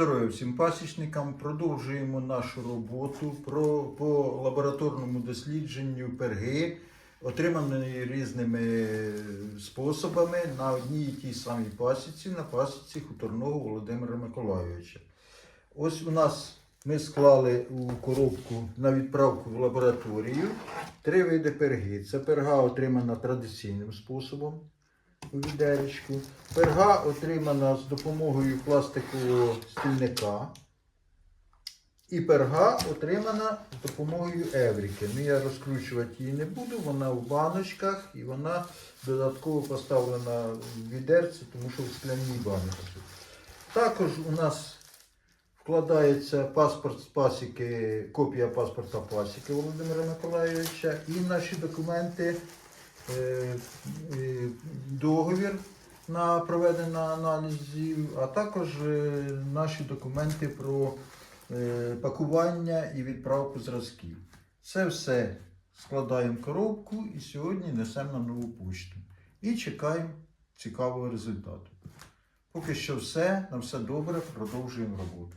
здоров'я всім пасічникам. Продовжуємо нашу роботу про, по лабораторному дослідженню перги, отриманої різними способами на одній і тій самій пасіці, на пасіці хуторного Володимира Миколайовича. Ось у нас ми склали у коробку на відправку в лабораторію три види перги. Це перга отримана традиційним способом відеречку. Перга отримана з допомогою пластикового стільника. І перга отримана з допомогою евріки. Ну, я розкручувати її не буду, вона в баночках і вона додатково поставлена в відерце, тому що в скляній баночці. Також у нас вкладається паспорт з пасіки, копія паспорта пасіки Володимира Миколайовича і наші документи, е, договір на проведення аналізів, а також е, наші документи про е, пакування і відправку зразків. Це все складаємо в коробку і сьогодні несемо на нову почту. І чекаємо цікавого результату. Поки що все, на все добре, продовжуємо роботу.